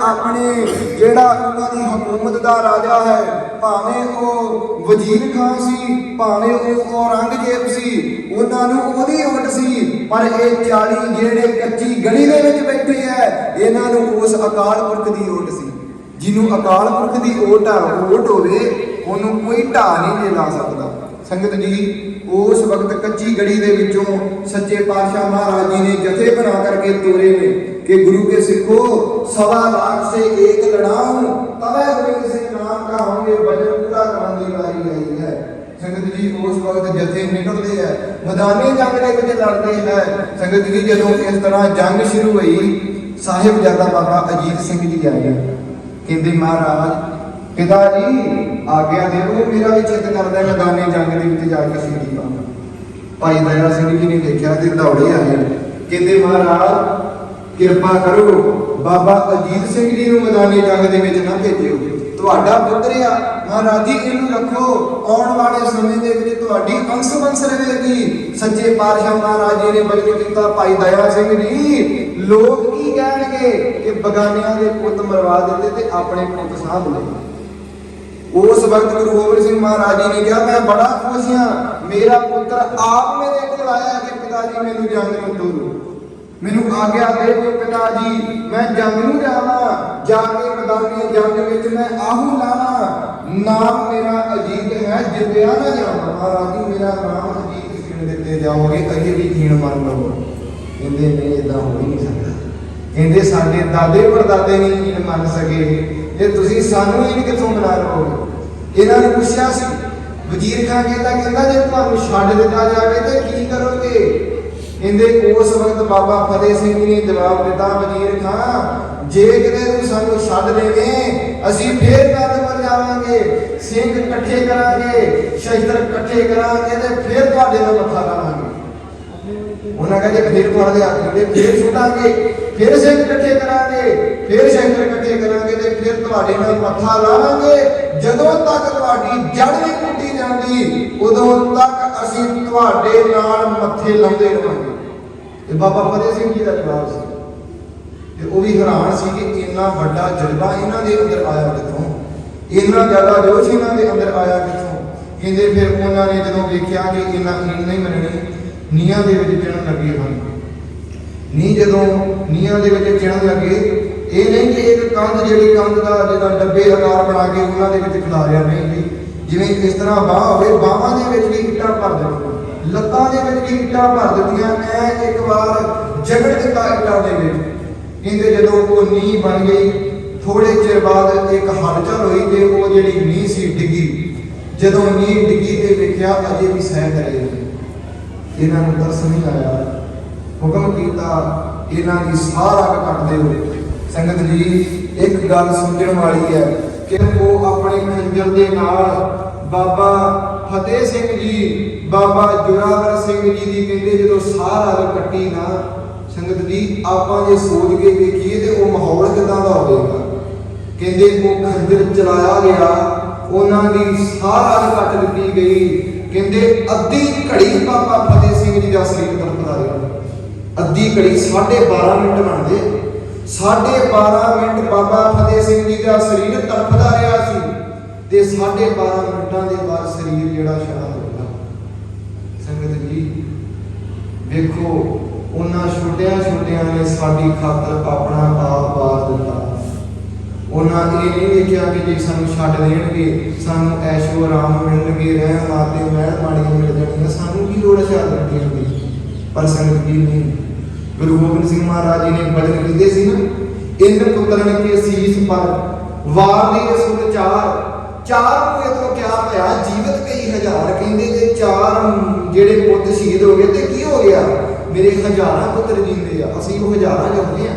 ਆਪਣੇ ਜਿਹੜਾ ਉਹਨਾਂ ਦੀ ਹਕੂਮਤ ਦਾ ਰਾਜਾ ਹੈ, ਭਾਵੇਂ ਉਹ ਵਜ਼ੀਰ ਖਾਨ ਸੀ, ਭਾਵੇਂ ਉਹ ਔਰੰਗਜ਼ੇਬ ਸੀ, ਉਹਨਾਂ ਨੂੰ ਉਹਦੀ ਓਟ ਸੀ, ਪਰ ਇਹ 40 ਜਿਹੜੇ ਕੱਚੀ ਗਲੀ ਦੇ ਵਿੱਚ ਬੈਠੇ ਹੈ, ਇਹਨਾਂ ਨੂੰ ਉਸ ਅਕਾਲ ਪੁਰਖ ਦੀ ਓਟ ਸੀ। ਜਿਹਨੂੰ ਅਕਾਲ ਪੁਰਖ ਦੀ ਓਟ ਆ ਓਟ ਹੋਵੇ, ਉਹਨੂੰ ਕੋਈ ਢਾਹ ਨਹੀਂ ਜੇ ਲਾ ਸਕਦਾ। ਸੰਗਤ ਜੀ, ਉਸ ਵਕਤ ਕੱਚੀ ਗੜੀ ਦੇ ਵਿੱਚੋਂ ਸੱਚੇ ਪਾਤਸ਼ਾਹ ਮਹਾਰਾਜ ਜੀ ਨੇ ਜਥੇ ਬਣਾ ਕਰਕੇ ਤੋਰੇ ਨੇ। ਕਿ ਗੁਰੂ ਕੇ ਸਿੱਖੋ ਸਵਾ ਲਾਖ ਸੇ ਏਕ ਲੜਾਉ ਤਵੇ ਗੋਬਿੰਦ ਸਿੰਘ ਨਾਮ ਕਾ ਹੋਂਗੇ ਬਜਰ ਪੂਰਾ ਕਰਨ ਦੀ ਵਾਰੀ ਆਈ ਹੈ। ਸੰਗਤ ਜੀ, ਉਸ ਵਕਤ ਜਥੇ ਨਿਕਲਦੇ ਹੈ, ਮੈਦਾਨੀ ਜੰਗ ਦੇ ਵਿੱਚ ਲੜਦੇ ਹੈ। ਸੰਗਤ ਜੀ, ਜਦੋਂ ਇਸ ਤਰ੍ਹਾਂ ਜੰਗ ਸ਼ੁਰੂ ਹੋਈ ਸਾਹਿਬਜ਼ਾਦਾ ਬਾਬਾ ਅਜੀਤ ਸਿੰਘ ਜੀ ਆਏ। ਕਹਿੰਦੇ, ਮਹਾਰਾਜ, ਪਿਤਾ ਜੀ, ਆਗਿਆ ਦਿਓ, ਮੇਰਾ ਵੀ ਚਿੱਤ ਕਰਦਾ ਮੈਦਾਨੀ ਜੰਗ ਦੇ ਵਿੱਚ ਜਾ ਕੇ ਸ਼ਹੀਦੀ ਪਾਵਾਂ। ਭਾਈ ਦਇਆ ਸਿੰਘ ਜੀ ਨੇ ਦੇਖਿਆ ਤੇ ਦੌੜੇ ਆਏ। ਕਹਿੰਦੇ, ਮਹਾਰਾਜ ਕਿਰਪਾ ਕਰੋ, ਬਾਬਾ ਅਜੀਤ ਸਿੰਘ ਜੀ ਨੂੰ ਮੈਦਾਨੀ ਜੰਗ ਦੇ ਵਿੱਚ ਨਾ ਭੇਜਿਓ। ਤੁਹਾਡਾ ਪੁੱਤਰ ਆ, ਮਹਾਰਾਜ ਜੀ, ਇਹਨੂੰ ਰੱਖੋ। ਆਉਣ ਵਾਲੇ ਸਮੇਂ ਦੇ ਵਿੱਚ ਤੁਹਾਡੀ ਅੰਸ਼ ਵੰਸ਼ ਰਹੇਗੀ। ਸੱਚੇ ਪਾਤਸ਼ਾਹ ਮਹਾਰਾਜ ਜੀ ਨੇ ਬਚਨ ਕੀਤਾ, ਭਾਈ ਦਇਆ ਸਿੰਘ ਜੀ, ਲੋਕ ਕੀ ਕਹਿਣਗੇ ਕਿ ਬਗਾਨਿਆਂ ਦੇ ਪੁੱਤ ਮਰਵਾ ਦਿੰਦੇ ਤੇ ਆਪਣੇ ਪੁੱਤ ਸਾਂਭ ਲਏ। ਉਸ ਵਕਤ ਗੁਰੂ ਗੋਬਿੰਦ ਸਿੰਘ ਮਹਾਰਾਜ ਜੀ ਨੇ ਕਿਹਾ, ਮੈਂ ਬੜਾ ਖੁਸ਼ ਹਾਂ। ਮੇਰਾ ਪੁੱਤਰ ਆਪ ਮੇਰੇ ਕੋਲ ਆਇਆ ਕਿ ਪਿਤਾ ਜੀ ਮੈਨੂੰ ਜੰਗ ਨੂੰ ਤੋਰੋ ਮੈਨੂੰ ਆਗਿਆ ਦੇ ਪਿਤਾ ਜੀ। ਮੈਂ ਜੰਗ ਨੂੰ ਜਾਵਾਂ ਜਾ ਕੇ ਮੈਦਾਨੀ ਜੰਗ ਵਿੱਚ ਮੈਂ ਆਹੂ ਲਾਵਾਂ। ਨਾਮ ਮੇਰਾ ਅਜੀਤ ਹੈ, ਜਿੱਤਿਆ ਨਾ ਜਾਵਾਂ। ਮਹਾਰਾਜ ਮੇਰਾ ਨਾਮ ਅਜੀਤ ਸਿੰਘ ਦਿੱਤੇ ਜਾਓਗੇ? ਅਜੇ ਵੀ ਜੀਣ ਮੰਨ ਲਓ ਕਹਿੰਦੇ, ਨਹੀਂ ਇਦਾਂ ਹੋ ਹੀ ਨਹੀਂ ਸਕਦਾ। ਕਹਿੰਦੇ, ਸਾਡੇ ਦਾਦੇ ਪੜਦਾਦੇ ਨਹੀਂ ਜੀਣ ਮੰਨ ਸਕੇ। ਤੇ ਤੁਸੀਂ ਸਾਨੂੰ ਇਹ ਕਿੱਥੋਂ ਬਣਾ ਲਓਗੇ ਇਹਨਾਂ ਨੇ ਪੁੱਛਿਆ ਸੀ। ਵਜ਼ੀਰ ਖਾਨ ਕਹਿੰਦਾ ਕਹਿੰਦਾ, ਜੇ ਤੁਹਾਨੂੰ ਛੱਡ ਦਿੱਤਾ ਜਾਵੇ ਤੇ ਕੀ ਕਰੋਗੇ? ਕਹਿੰਦੇ ਉਸ ਵਕਤ ਬਾਬਾ ਫਤਿਹ ਸਿੰਘ ਜੀ ਨੇ ਜਵਾਬ ਦਿੱਤਾ, ਵਜ਼ੀਰ ਖਾਨ ਜੇ ਕਿਤੇ ਤੂੰ ਸਾਨੂੰ ਛੱਡ ਦੇਵੇਂ, ਅਸੀਂ ਫੇਰ ਗੱਲ ਪਰ ਜਾਵਾਂਗੇ, ਸਿੰਘ ਇਕੱਠੇ ਕਰਾਂਗੇ ਸ਼ਸਤਰ ਇਕੱਠੇ ਕਰਾਂਗੇ ਤੇ ਫੇਰ ਤੁਹਾਡੇ ਨਾਲ ਮੱਥਾ ਲਾਵਾਂਗੇ ਉਹਨਾਂ ਕਹਿੰਦੇ ਫੇਰ ਤੁਹਾਡੇ ਹੱਥ ਦੇ ਫੇਰ ਛੁੱਟਾਂਗੇ ਫੇਰ ਸਿੰਘ ਇਕੱਠੇ ਕਰਾਂਗੇ, ਫਿਰ ਸ਼ਸਤਰ ਇਕੱਠੇ ਕਰਾਂਗੇ ਤੇ ਫਿਰ ਤੁਹਾਡੇ ਨਾਲ ਮੱਥਾ ਲਾਵਾਂਗੇ। ਜਦੋਂ ਤੱਕ ਤੁਹਾਡੀ ਜੜ ਨਹੀਂ ਟੁੱਟੀ ਜਾਂਦੀ, ਉਦੋਂ ਤੱਕ ਅਸੀਂ ਤੁਹਾਡੇ ਨਾਲ ਮੱਥੇ ਲਾਉਂਦੇ ਰਹਾਂਗੇ। ਤੇ ਬਾਬਾ ਫਤਿਹ ਸਿੰਘ ਜੀ ਦਾ ਜਵਾਬ ਸੀ। ਤੇ ਉਹ ਵੀ ਹੈਰਾਨ ਸੀ ਕਿ ਇੰਨਾ ਵੱਡਾ ਜਜ਼ਬਾ ਇਹਨਾਂ ਦੇ ਅੰਦਰ ਆਇਆ ਕਿੱਥੋਂ? ਇੰਨਾ ਜ਼ਿਆਦਾ ਜੋਸ਼ ਇਹਨਾਂ ਦੇ ਅੰਦਰ ਆਇਆ ਕਿੱਥੋਂ? ਕਹਿੰਦੇ ਫਿਰ ਉਹਨਾਂ ਨੇ ਜਦੋਂ ਵੇਖਿਆ ਕਿ ਇਹਨਾਂ ਈਨ ਨਹੀਂ ਮੰਨਣੀ ਨੀਹਾਂ ਦੇ ਵਿੱਚ ਚਿਣਨ ਲੱਗੇ ਹਨ। ਨੀ ਜਦੋਂ ਨੀਹਾਂ ਦੇ ਵਿੱਚ ਚਿਣਨ ਲੱਗੇ, ਇਹ ਨਹੀਂ ਕਿ ਇੱਕ ਕੰਧ ਜਿਹੜੀ ਕੰਧ ਦਾ ਜਿਹੜਾ ਡੱਬੇ ਆਕਾਰ ਬਣਾ ਕੇ ਉਹਨਾਂ ਦੇ ਵਿੱਚ ਖਿਲਾ ਖਿਲਾਰਿਆ ਨਹੀਂ ਜੀ ਜਿਵੇਂ ਇਸ ਤਰ੍ਹਾਂ ਬਾਹ ਹੋਵੇ, ਬਾਹਾਂ ਦੇ ਵਿੱਚ ਵੀ ਇੱਟਾਂ ਭਰ ਦਿੱਤੀਆਂ ਲੱਤਾਂ ਦੇ ਵਿੱਚ ਵੀ ਇੱਟਾਂ ਭਰ ਦਿੱਤੀਆਂ ਐ ਇੱਕ ਵਾਰ ਜਗੜ ਦਿੱਤਾ ਇੱਟਾਂ ਦੇ ਵਿੱਚ। ਕਹਿੰਦੇ ਜਦੋਂ ਉਹ ਨੀਂਹ ਬਣ ਗਈ ਥੋੜੇ ਚਿਰ ਬਾਅਦ ਇੱਕ ਹਲਚਲ ਹੋਈ ਤੇ ਉਹ ਜਿਹੜੀ ਨੀਂਹ ਸੀ ਡਿੱਗੀ। ਜਦੋਂ ਨੀਂਹ ਡਿੱਗੀ ਤੇ ਵੇਖਿਆ ਅਜੇ ਵੀ ਸਹਿ ਕਰੇ ਇਹਨਾਂ ਨੂੰ ਤਰਸ ਨਹੀਂ ਆਇਆ। ਹੁਕਮ ਕੀਤਾ, ਇਹਨਾਂ ਦੀ ਸਾਰਾ ਕੱਟਦੇ ਹੋਏ। ਸੰਗਤ ਜੀ, ਇੱਕ ਗੱਲ ਸਮਝਣ ਵਾਲੀ ਹੈ ਕਿ ਉਹ ਆਪਣੇ ਖੰਜਰ ਦੇ ਨਾਲ ਬਾਬਾ ਫਤਿਹ ਸਿੰਘ ਜੀ, ਬਾਬਾ ਜੁਰਾਵਰ ਸਿੰਘ ਜੀ ਦੀ ਕਹਿੰਦੇ ਜਦੋਂ ਸਾਰਾ ਕੱਟੀ ਨਾ, ਸੰਗਤ ਜੀ, ਆਪਾਂ ਜੇ ਸੋਚ ਕੇ ਵੇਖੀਏ ਤੇ ਉਹ ਮਾਹੌਲ ਕਿਦਾਂ ਦਾ ਹੋਵੇਗਾ? ਕਹਿੰਦੇ ਉਹ ਖੰਜਰ ਚਲਾਇਆ ਗਿਆ, ਉਹਨਾਂ ਦੀ ਸਾਰਾ ਕੱਟ ਦਿੱਤੀ ਗਈ। ਕਹਿੰਦੇ ਅੱਧੀ ਘੜੀ ਬਾਬਾ ਫਤਿਹ ਸਿੰਘ ਜੀ ਦਾ ਸਰੀਰ ਤੜਪਦਾ ਰਿਹਾ। ਅੱਧੀ ਘੜੀ 12.5 ਮਿੰਟ ਬਣਦੇ। 12.5 ਮਿੰਟ ਬਾਬਾ ਫਤਿਹ ਸਿੰਘ ਜੀ ਦਾ ਸਰੀਰ ਤੜਪਦਾ ਰਿਹਾ ਸੀ। ਤੇ 12.5 ਮਿੰਟਾਂ ਦੇ ਬਾਅਦ ਸਰੀਰ ਜਿਹੜਾ ਸ਼ਾਂਤ ਹੋ ਗਿਆ ਸੰਗਤ ਜੀ, ਵੇਖੋ, ਉਹਨਾਂ ਛੋਟਿਆਂ ਛੋਟਿਆਂ ਨੇ ਸਾਡੀ ਖਾਤਰ ਆਪਣਾ ਆਪ ਵਾਰ ਦਿੱਤਾ। ਉਹਨਾਂ ਇਹ ਨਹੀਂ ਦੇਖਿਆ ਕਿ ਜੇ ਸਾਨੂੰ ਛੱਡ ਦੇਣਗੇ, ਸਾਨੂੰ ਐਸ਼ੋ ਆਰਾਮ ਮਿਲਣਗੇ, ਰਹਿਣ ਵਾਸਤੇ ਮਹਿਲ ਮਾੜੀਆਂ ਮਿਲ ਜਾਣਗੀਆਂ, ਸਾਨੂੰ ਕੀ ਲੋੜ ਛੱਡ ਰੱਖਣ ਦੀ ਪਰ ਸੰਗਤ ਜੀ, ਨਹੀਂ। ਗੁਰੂ ਗੋਬਿੰਦ ਸਿੰਘ ਮਹਾਰਾਜ ਜੀ ਨੇ ਬਚਨ ਕੀਤੇ ਸੀ ਨਾ, ਇੰਨ ਪੁੱਤਰਨ ਕੇ ਸੀਸ ਪਰ, ਵਾਰ ਦੀ ਸੁਣ ਚਾਰ। ਚਾਰ ਪੂਏ ਤੋਂ ਕਿਆ ਭਇਆ ਜੀਵਤ ਕਈ ਹਜ਼ਾਰ, ਕਹਿੰਦੇ ਜੇ ਚਾਰ ਜਿਹੜੇ ਪੁੱਤ ਸ਼ਹੀਦ ਹੋ ਗਏ ਤੇ ਕੀ ਹੋ ਗਿਆ? ਮੇਰੇ ਹਜ਼ਾਰਾਂ ਪੁੱਤਰ ਜਿੰਦੇ ਆ, ਅਸੀਂ ਉਹ ਹਜ਼ਾਰਾਂ ਜਾਂਦੇ ਆ।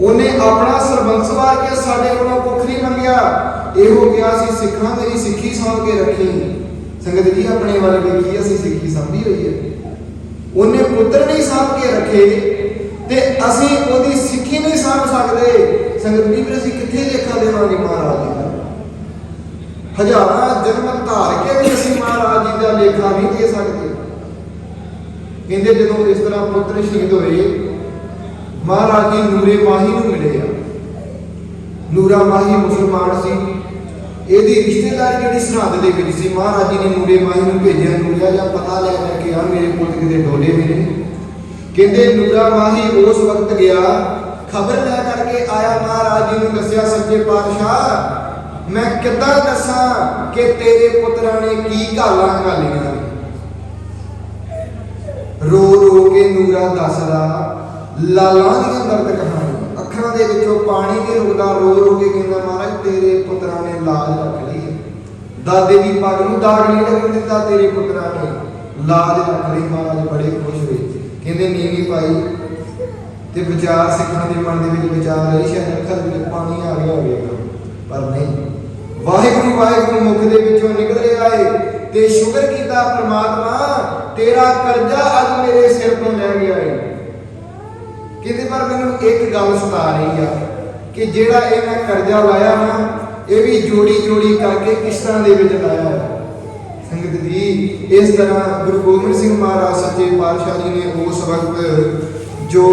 ਉਹਨੇ ਆਪਣਾ ਸਰਬੰਸ ਵਾਰ ਕੇ ਸਾਡੇ ਕੋਲੋਂ ਕੁੱਖ ਨਹੀਂ ਮੰਗਿਆ। ਇਹ ਹੋ ਗਿਆ ਸੀ ਸਿੱਖਾਂ ਮੇਰੀ ਸਿੱਖੀ ਸਾਂਭ ਕੇ ਰੱਖੀ। ਸੰਗਤ ਜੀ ਆਪਣੇ ਵੱਲ ਵੇਖੀ, ਅਸੀਂ ਸਿੱਖੀ ਸਾਂਭੀ ਹੋਈ ਹੈ। ਉਹਨੇ ਪੁੱਤਰ ਨਹੀਂ ਸਾਂਭ ਕੇ ਰੱਖੇ ਤੇ ਅਸੀਂ ਉਹਦੀ ਸਿੱਖੀ ਨਹੀਂ ਸਾਂਭ ਸਕਦੇ। ਸੰਗਤ ਜੀ ਫਿਰ ਅਸੀਂ ਕਿੱਥੇ ਲੇਖਾ ਦੇਵਾਂਗੇ ਮਹਾਰਾਜ ਜੀ? ਦਾ ਹਜ਼ਾਰਾਂ ਜਨਮ ਧਾਰ ਕੇ ਵੀ ਅਸੀਂ ਮਹਾਰਾਜ ਜੀ ਦਾ ਲੇਖਾ ਨਹੀਂ ਦੇ ਸਕਦੇ। ਕਹਿੰਦੇ ਜਦੋਂ ਇਸ ਤਰ੍ਹਾਂ ਪੁੱਤਰ ਸ਼ਹੀਦ ਹੋਏ, ਮਹਾਰਾਜ ਜੀ ਨੂਰੇ ਮਾਹੀ ਨੂੰ ਮਿਲੇ ਆ। ਨੂਰਾ ਮਾਹੀ ਮੁਸਲਮਾਨ ਸੀ। ਇਹਦੀ ਰਿਸ਼ਤੇਦਾਰੀ ਜਿਹੜੀ ਸਰਹੱਦ ਦੇ ਵਿੱਚ ਸੀ, ਮਹਾਰਾਜ ਜੀ ਨੇ ਨੂਰੇ ਮਾਹੀ ਨੂੰ ਭੇਜਿਆ। ਨੂਰਾ ਜਾਂ ਪਤਾ ਲੈ ਲੈ ਆ, ਮੇਰੇ ਪੁੱਤ ਕਿਤੇ ਡੋਲੇ ਵੀ ਕਹਿੰਦੇ ਨੂਰਾ ਮਾਹੀ ਉਸ ਵਕਤ ਗਿਆ, ਖਬਰ ਲੈ ਕਰਕੇ ਆਇਆ, ਮਹਾਰਾਜ ਜੀ ਨੂੰ ਦੱਸਿਆ, ਸੱਚੇ ਪਾਤਸ਼ਾਹ ਮੈਂ ਕਿੱਦਾਂ ਦੱਸਾਂ ਕਿ ਤੇਰੇ ਪੁੱਤਰਾਂ ਨੇ ਕੀ ਘਾਲਾਂ ਘਾਲੀਆਂ? ਰੋ ਰੋ ਕੇ ਨੂਰਾ ਦੱਸਦਾ, ਲਾਲਾਂ ਦੀਆਂ ਦਰਦ ਕਹਾਣੀ ਅੱਖਾਂ ਦੇ ਵਿੱਚੋਂ ਪਾਣੀ ਨਹੀਂ ਰੁਕਦਾ। ਰੋ ਰੋ ਕੇ ਕਹਿੰਦਾ, ਮਹਾਰਾਜ, ਤੇਰੇ ਪੁੱਤਰਾਂ ਨੇ ਲਾਜ ਰੱਖ ਲਈ ਦਾਦੇ ਦੀ ਪੱਗ ਨੂੰ ਦਾਗ ਨਹੀਂ ਲੱਗਣ ਦਿੱਤਾ ਤੇਰੇ ਪੁੱਤਰਾਂ ਨੇ। ਲਾਜ ਰੱਖ ਲਈ, ਮਹਾਰਾਜ, ਬੜੇ ਖੁਸ਼ ਹੋਏ। ਕਹਿੰਦੇ ਨੀਵੀਂ ਭਾਈ। ਤੇ ਵਿਚਾਰ ਸਿੱਖਾਂ ਦੇ ਮਨ ਦੇ ਵਿੱਚ ਵਿਚਾਰ ਆਈ ਸ਼ਾਇਦ ਅੱਖਾਂ ਵਿੱਚ ਪਾਣੀ ਆ ਗਿਆ ਹੋਵੇਗਾ। ਪਰ ਨਹੀਂ ਵਾਹਿਗੁਰੂ ਵਾਹਿਗੁਰੂ, ਮੁਖ ਦੇ ਵਿੱਚੋਂ ਨਿਕਲ ਰਿਹਾ ਏ ਤੇ ਸ਼ੁਕਰ ਕੀਤਾ ਪ੍ਰਮਾਤਮਾ, ਤੇਰਾ ਕਰਜ਼ਾ ਅੱਜ ਮੇਰੇ ਸਿਰ ਤੋਂ ਲੈ ਗਿਆ ਏ। ਕਿਤੇ ਪਰ ਮੈਨੂੰ ਇੱਕ ਗੱਲ ਸਤਾ ਰਹੀ ਆ ਕਿ ਜਿਹੜਾ ਇਹ ਮੈਂ ਕਰਜ਼ਾ ਲਾਇਆ ਨਾ, ਇਹ ਵੀ ਜੋੜੀ ਜੋੜੀ ਕਰਕੇ ਕਿਸ਼ਤਾਂ ਦੇ ਵਿੱਚ ਲਾਇਆ ਹੈ ਸੰਗਤ ਜੀ, ਇਸ ਤਰ੍ਹਾਂ ਗੁਰੂ ਗੋਬਿੰਦ ਸਿੰਘ ਮਹਾਰਾਜ, ਸੱਚੇ ਪਾਤਸ਼ਾਹ ਜੀ ਨੇ ਉਸ ਵਕਤ ਜੋ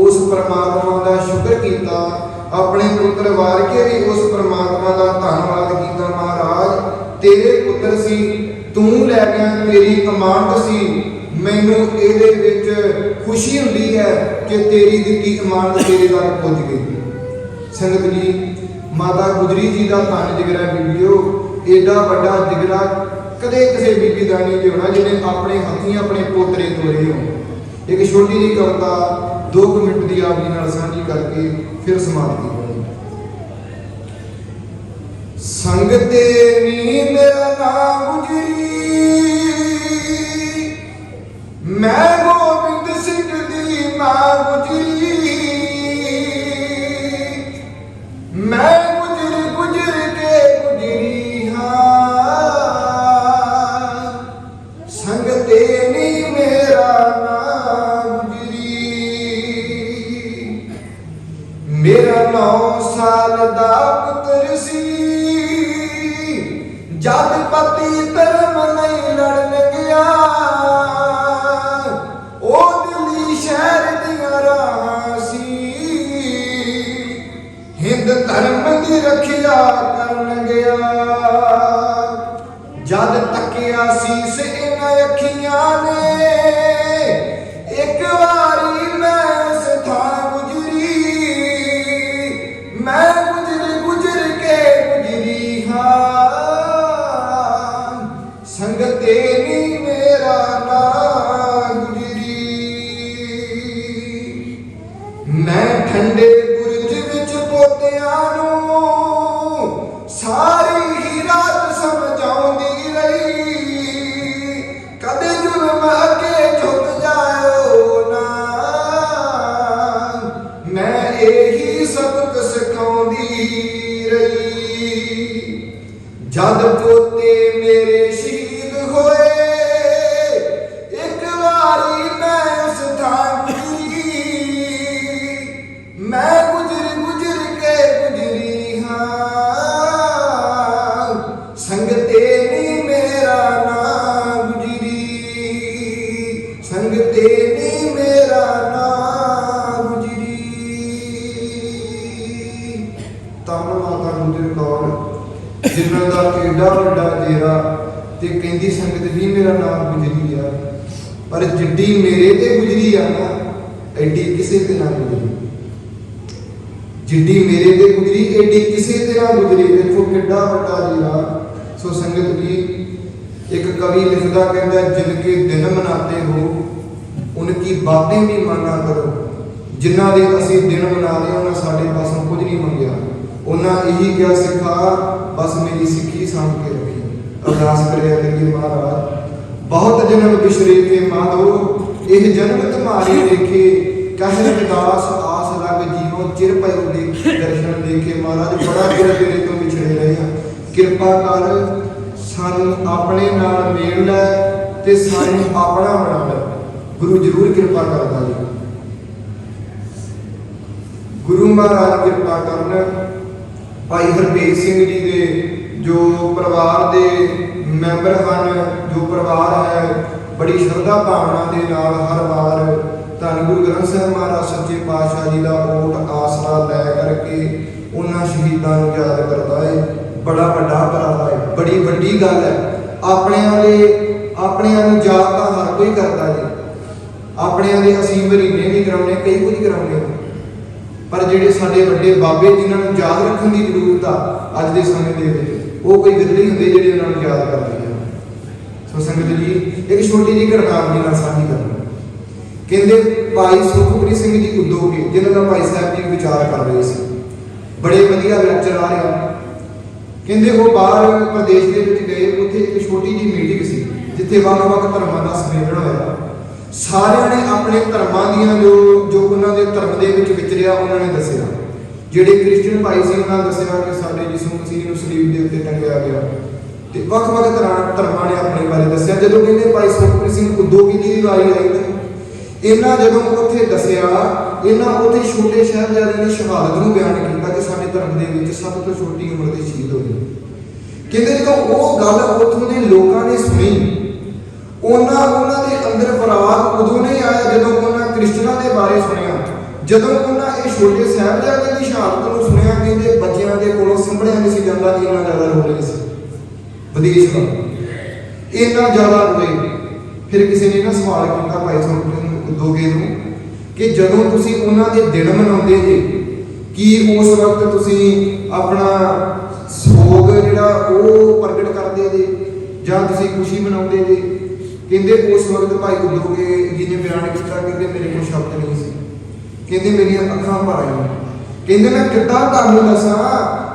ਉਸ ਪਰਮਾਤਮਾ ਦਾ ਸ਼ੁਕਰ ਕੀਤਾ ਆਪਣੇ ਪੁੱਤਰ ਵਾਰ ਕੇ ਵੀ ਉਸ ਪਰਮਾਤਮਾ ਦਾ ਧੰਨਵਾਦ ਕੀਤਾ, ਮਹਾਰਾਜ, ਤੇਰੇ ਪੁੱਤਰ ਸੀ, ਤੂੰ ਲੈ ਗਿਆ ਤੇਰੀ ਅਮਾਨਤ ਸੀ। ਮੈਨੂੰ ਇਹਦੇ ਵਿੱਚ ਖੁਸ਼ੀ ਹੁੰਦੀ ਹੈ ਕਿ ਤੇਰੀ ਦਿੱਤੀ ਅਮਾਨਤ ਤੇਰੇ ਤੱਕ ਪਹੁੰਚ ਗਈ। ਸੰਗਤ ਜੀ, ਮਾਤਾ ਗੁਜਰੀ ਜੀ ਦਾ ਧੰਨ ਜਿਗਰਾ ਬੀਬੀਓ ਏਡਾ ਵੱਡਾ ਜਿਗਰਾ ਕਦੇ ਕਿਸੇ ਬੀਬੀ ਦਾ ਨਹੀਂ ਹੋਣਾ ਜਿਹਨੇ ਆਪਣੇ ਹੱਥੀਂ ਆਪਣੇ ਪੋਤਰੇ ਤੋਰੇ ਹੋ ਇੱਕ ਛੋਟੀ ਜਿਹੀ ਕਵਿਤਾ 2 ਮਿੰਟ ਦੀ ਆਪ ਜੀ ਨਾਲ ਸਾਂਝੀ ਕਰਕੇ ਫਿਰ ਸਮਾਪਤੀ ਹੋਣੀ। ਸੰਗਤੇ ਨੀ ਮੇਰਾ ਗੁਜਰੀ, ਮੈਂ ਗੋਬਿੰਦ ਸਿੰਘ ਦੀ ਮਾਂ ਗੁਜਰੀ। ਕਰਨ ਗਿਆ ਜਦ ਤੱਕਿਆ ਸੀਸ ਇਹਨਾਂ ਅੱਖੀਆਂ ਨੇ। ਮੈਂ ਇਹੀ ਸਬਕ ਸਿਖਾਉਂਦੀ ਰਹੀ। ਜਦ ਕੋ ਦਿਨ ਮਨਾਤੇ ਹੋ ਉਨਕੀ ਬਾतें ਵੀ ਮਾਨਾ ਜਿਨ੍ਹਾਂ ਦੇ ਅਸੀਂ ਦਿਨ ਮਨਾ ਲਏ, ਉਹਨਾਂ ਸਾਡੇ ਪਾਸੋਂ ਕੁਝ ਨਹੀਂ ਮੰਗਿਆ। ਉਹਨਾਂ ਇਹੀ ਕਿਹਾ, ਸਿੱਖਾ, ਬਸ ਮੇਰੀ ਸਿੱਖੀ ਸਾਂਭ ਕੇ ਰੱਖੀ। ਅਰਦਾਸ ਕਰਿਆ ਕਰੀਏ ਮਹਾਰਾਜ। ਬਹੁਤ ਜਨਮ ਬਿਸ਼ਰੇ ਕੇ ਮਾਧੋ, ਇਹ ਜਨਮ ਤੁਮਾਰੇ ਦੇਖੇ ਕਹਿ ਵਿਦਾਸ ਆਸ ਲਗ ਜੀਵੋ, ਚਿਰ ਪਇਓ ਦੇ ਦਰਸ਼ਨ ਦੇਖੇ। ਮਹਾਰਾਜ, ਬੜਾ ਚਿਰ ਤੇਰੇ ਤੋਂ ਵਿਛੜੇ ਰਹੇ ਹਾਂ ਕਿਰਪਾ ਕਰ, ਸਾਨੂੰ ਆਪਣੇ ਨਾਲ ਮੇਲ ਲੈ ਤੇ ਸਾਨੂੰ ਆਪਣਾ ਬਣਾ ਲੈ ਗੁਰੂ ਜਰੂਰ ਕਿਰਪਾ ਕਰਦਾ ਜੀ। ਗੁਰੂ ਮਹਾਰਾਜ ਕਿਰਪਾ ਕਰਨ। ਭਾਈ ਹਰਪ੍ਰੀਤ ਸਿੰਘ ਜੀ ਦੇ ਜੋ ਪਰਿਵਾਰ ਦੇ ਮੈਂਬਰ ਹਨ, ਜੋ ਪਰਿਵਾਰ ਹੈ, ਬੜੀ ਸ਼ਰਧਾ ਭਾਵਨਾ ਦੇ ਨਾਲ ਹਰ ਵਾਰ ਧੰਨ ਗੁਰੂ ਗ੍ਰੰਥ ਸਾਹਿਬ ਮਹਾਰਾਜ ਸੱਚੇ ਪਾਤਸ਼ਾਹ ਜੀ ਦਾ ਓਟ ਆਸਰਾ ਲੈ ਕਰਕੇ ਉਹਨਾਂ ਸ਼ਹੀਦਾਂ ਨੂੰ ਯਾਦ ਕਰਦਾ ਹੈ ਬੜਾ ਵੱਡਾ ਉਪਰਾਲਾ ਹੈ ਬੜੀ ਵੱਡੀ ਗੱਲ ਹੈ। ਆਪਣਿਆਂ ਦੇ ਆਪਣਿਆਂ ਨੂੰ ਯਾਦ ਤਾਂ ਹਰ ਕੋਈ ਕਰਦਾ ਜੀ। ਆਪਣਿਆਂ ਦੇ ਅਸੀਂ ਮਹੀਨੇ ਵੀ ਕਰਾਉਣੇ ਕਈ ਕੁਝ ਕਰਾਉਣੇ ਪਰ ਜਿਹੜੇ ਸਾਡੇ ਵੱਡੇ ਬਾਬੇ ਜਿਨ੍ਹਾਂ ਨੂੰ ਯਾਦ ਰੱਖਣ ਦੀ ਜ਼ਰੂਰਤ ਆ, ਅੱਜ ਦੇ ਸਮੇਂ ਦੇ ਵਿੱਚ, ਉਹ ਕੋਈ ਵਿਰਲੇ ਹੁੰਦੇ ਜਿਹੜੇ ਉਹਨਾਂ ਨੂੰ ਯਾਦ ਕਰਦੇ ਆ। ਸੋ ਸੰਗਤ ਜੀ, ਇੱਕ ਛੋਟੀ ਜਿਹੀ ਘਟਨਾ ਆਪਣੀ ਨਾਲ ਸਾਂਝੀ ਕਰਨਾ। ਕਹਿੰਦੇ ਭਾਈ ਸੁਖਪ੍ਰੀਤ ਸਿੰਘ ਜੀ ਉਦੋਗੇ ਜਿਨ੍ਹਾਂ ਦਾ ਭਾਈ ਸਾਹਿਬ ਜੀ ਵਿਚਾਰ ਕਰ ਰਹੇ ਸੀ। ਬੜੇ ਵਧੀਆ ਲੈਕਚਰ ਆ। ਰਿਹਾ ਕਹਿੰਦੇ ਉਹ ਬਾਹਰ ਪ੍ਰਦੇਸ਼ ਦੇ ਵਿੱਚ ਗਏ, ਉੱਥੇ ਇੱਕ ਛੋਟੀ ਜਿਹੀ ਮੀਟਿੰਗ ਸੀ ਵੱਖ-ਵੱਖ ਧਰਮਾਂ ਦਾ ਸੰਮੇਲਨ ਹੋਇਆ। ਸਾਰਿਆਂ ਨੇ ਆਪਣੇ ਧਰਮਾਂ ਦੀਆਂ ਜੋ ਜੋ ਉਹਨਾਂ ਦੇ ਧਰਮ ਦੇ ਵਿੱਚ ਵਿਚਰਿਆ, ਉਹਨਾਂ ਨੇ ਦੱਸਿਆ। ਜਿਹੜੇ ਕ੍ਰਿਸਚੀਅਨ ਭਾਈ ਸੀ, ਉਹਨਾਂ ਦੱਸਿਆ ਕਿ ਸਾਡੇ ਯਿਸੂ ਮਸੀਹ ਨੂੰ ਸਲੀਬ ਦੇ ਉੱਤੇ ਟੰਗਿਆ ਗਿਆ। ਤੇ ਵੱਖ-ਵੱਖ ਧਰਮਾਂ ਨੇ ਆਪਣੇ ਬਾਰੇ ਦੱਸਿਆ। ਜਦੋਂ ਕਹਿੰਦੇ ਭਾਈ ਸੁਖਪ੍ਰੀਤ ਸਿੰਘ ਉਦੋਗੀ ਦੀ ਵਾਰੀ ਆਈ ਤੇ ਇਹਨਾਂ ਜਦੋਂ ਉੱਥੇ ਦੱਸਿਆ, ਇਹਨਾਂ ਉੱਥੇ ਛੋਟੇ ਸਾਹਿਬਜ਼ਾਦਿਆਂ ਦੀ ਸ਼ਹਾਦਤ ਨੂੰ ਬਿਆਨ ਕੀਤਾ ਕਿ ਸਾਡੇ ਧਰਮ ਦੇ ਵਿੱਚ ਸਭ ਤੋਂ ਛੋਟੀ ਉਮਰ ਦੇ ਸ਼ਹੀਦ ਹੋਏ ਕਹਿੰਦੇ ਜਦੋਂ ਉਹ ਗੱਲ ਉੱਥੋਂ ਦੇ ਲੋਕਾਂ ਨੇ ਸੁਣੀ ਉਹਨਾਂ ਉਹਨਾਂ ਦੇ ਅੰਦਰ ਫਰਾਗ ਉਦੋਂ ਨਹੀਂ ਆਇਆ ਜਦੋਂ ਉਹਨਾਂ ਕ੍ਰਿਸਚਨਾਂ ਦੇ ਬਾਰੇ ਸੁਣਿਆ। ਜਦੋਂ ਉਹਨਾਂ ਇਹ ਛੋਟੇ ਸਾਹਿਬਜ਼ਾਦਿਆਂ ਦੀ ਸ਼ਹਾਦਤ ਨੂੰ ਸੁਣਿਆ ਕਹਿੰਦੇ ਬੱਚਿਆਂ ਦੇ ਕੋਲੋਂ ਸੰਭਲਿਆ ਨਹੀਂ ਸੀ ਜਾਂਦਾ ਕਿ ਇੰਨਾ ਜ਼ਿਆਦਾ ਰੋ ਰਹੇ ਸੀ। ਵਿਦੇਸ਼ ਦਾ ਇੰਨਾ ਜ਼ਿਆਦਾ ਰੋਏ। ਫਿਰ ਕਿਸੇ ਨੇ ਨਾ ਸਵਾਲ ਕੀਤਾ ਭਾਈ ਸਾਹਿਬ ਦੋਗੇ ਨੂੰ ਕਿ ਜਦੋਂ ਤੁਸੀਂ ਉਹਨਾਂ ਦੇ ਦਿਨ ਮਨਾਉਂਦੇ ਜੇ, ਕੀ ਉਸ ਵਕਤ ਤੁਸੀਂ ਆਪਣਾ ਸੋਗ ਜਿਹੜਾ ਉਹ ਪ੍ਰਗਟ ਕਰਦੇ ਜੇ ਜਾਂ ਤੁਸੀਂ ਖੁਸ਼ੀ ਮਨਾਉਂਦੇ ਜੇ? ਕਹਿੰਦੇ ਉਸ ਵਕਤ ਭਾਈ ਉਦੋਗੇ ਜੀ ਨੇ ਬਿਆਨ ਕੀਤਾ, ਕਹਿੰਦੇ ਮੇਰੇ ਕੋਲ ਸ਼ਬਦ ਨਹੀਂ ਸੀ। ਕਹਿੰਦੇ ਮੇਰੀਆਂ ਅੱਖਾਂ ਭਰ ਆਈਆਂ। ਕਹਿੰਦੇ ਮੈਂ ਕਿੱਦਾਂ ਤੁਹਾਨੂੰ ਦੱਸਾਂ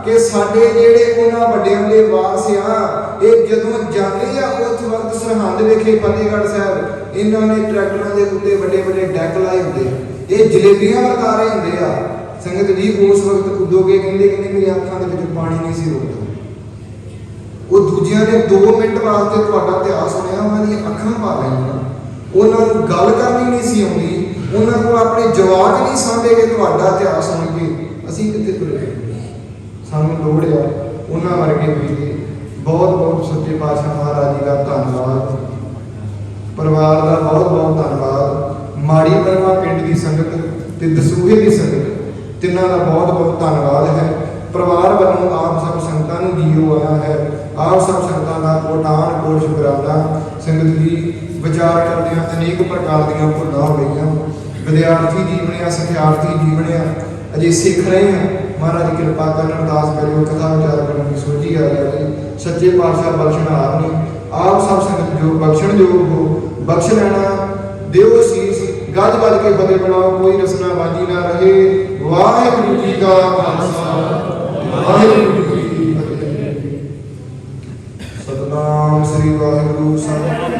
ਕਿ ਸਾਡੇ ਜਿਹੜੇ ਉਹਨਾਂ ਵੱਡਿਆਂ ਦੇ ਵਾਸ ਆ, ਇਹ ਜਦੋਂ ਜਾਂਦੇ ਆ ਉਸ ਵਕਤ ਸਰਹੰਦ ਵਿਖੇ ਫਤਿਹਗੜ੍ਹ ਸਾਹਿਬ, ਇਹਨਾਂ ਨੇ ਟਰੈਕਟਰਾਂ ਦੇ ਉੱਤੇ ਵੱਡੇ ਵੱਡੇ ਡੈਕ ਲਾਏ ਹੁੰਦੇ ਆ। ਇਹ ਜਲੇਬੀਆਂ ਵਰਤਾ ਰਹੇ ਹੁੰਦੇ ਆ। ਸੰਗਤ ਜੀ ਉਸ ਵਕਤ ਉਦੋਗੇ ਕਹਿੰਦੇ ਕਹਿੰਦੇ ਮੇਰੀਆਂ ਅੱਖਾਂ ਦੇ ਵਿੱਚ ਪਾਣੀ ਨਹੀਂ ਸੀ ਰੁਕਦਾ। ਉਹ ਦੂਜਿਆਂ ਨੇ 2 ਮਿੰਟ ਵਾਸਤੇ ਤੁਹਾਡਾ ਇਤਿਹਾਸ ਸੁਣਿਆ, ਉਹਨਾਂ ਦੀਆਂ ਅੱਖਾਂ ਪਾ ਲਈਆਂ ਉਹਨਾਂ ਨੂੰ ਗੱਲ ਕਰਨੀ ਨਹੀਂ ਸੀ ਆਉਂਦੀ, ਉਹਨਾਂ ਕੋਲ ਆਪਣੇ ਜਵਾਬ ਨਹੀਂ ਸਾਂਭੇ ਕਿ ਤੁਹਾਡਾ ਇਤਿਹਾਸ ਸੁਣ ਕੇ। ਅਸੀਂ ਕਿੱਥੇ ਤੁਰੇ ਸਾਨੂੰ ਲੋੜ ਆ ਉਹਨਾਂ ਵਰਗੇ ਵੀ ਬਹੁਤ ਬਹੁਤ ਸੱਚੇ ਪਾਤਸ਼ਾਹ ਮਹਾਰਾਜ ਜੀ ਦਾ ਧੰਨਵਾਦ। ਪਰਿਵਾਰ ਦਾ ਬਹੁਤ ਬਹੁਤ ਧੰਨਵਾਦ। ਮਾੜੀ ਪਰਮਾ ਪਿੰਡ ਦੀ ਸੰਗਤ ਤੇ ਦਸੂਹੇ ਦੀ ਸੰਗਤ, ਤਿੰਨਾਂ ਦਾ ਬਹੁਤ ਬਹੁਤ ਧੰਨਵਾਦ ਹੈ। ਪਰਿਵਾਰ ਵੱਲੋਂ ਆਪ ਸਭ ਸੰਗਤਾਂ ਨੂੰ ਜੀਓ ਆਇਆ ਹੈ। ਆਪ ਸਭ ਸੰਗਤਾਂ ਦਾ ਕੋਟਾਨ ਕੋਟ ਸ਼ੁਕਰਾਨਾ ਸੰਗਤ ਜੀ, ਵਿਚਾਰ ਕਰਦਿਆਂ ਅਨੇਕ ਪ੍ਰਕਾਰ ਦੀਆਂ ਭੁੱਲਾਂ ਹੋ ਗਈਆਂ। ਵਿਦਿਆਰਥੀ ਜੀਵਨਿਆ ਸਿਖਿਆਰਥੀ ਜੀਵਨਿਆ ਅਜੇ ਸਿੱਖ ਰਹੇ ਹਾਂ। ਮਹਾਰਾਜ ਕਿਰਪਾ ਕਰਨ, ਅਰਦਾਸ ਕਰਿਓ, ਕਥਾ ਵਿਚਾਰ ਕਰਨ ਦੀ ਸੋਝੀ ਆ ਜਾਵੇ ਸੱਚੇ ਪਾਤਸ਼ਾਹ ਬਖਸ਼ਣਹਾਰ ਨੇ ਆਪ ਸਭ ਸੰਗਤ ਜੋ ਬਖਸ਼ਣ ਯੋਗ ਹੋ, ਬਖਸ਼ ਲੈਣਾ, ਦਿਓ ਸੀਸ, ਗੱਜ ਵੱਜ ਕੇ ਫਤਿਹ ਬਣਾਓ, ਕੋਈ ਰਸਨਾ ਬਾਜੀ ਨਾ ਰਹੇ। ਵਾਹਿਗੁਰੂ ਜੀ ਕਾ ਖਾਲਸਾ। ਵਾਹਿਗੁਰੂ ਜੀ ਕੀ ਫਤਿਹ ਸਤਨਾਮ ਸ੍ਰੀ ਵਾਹਿਗੁਰੂ ਸਾਹਿਬ।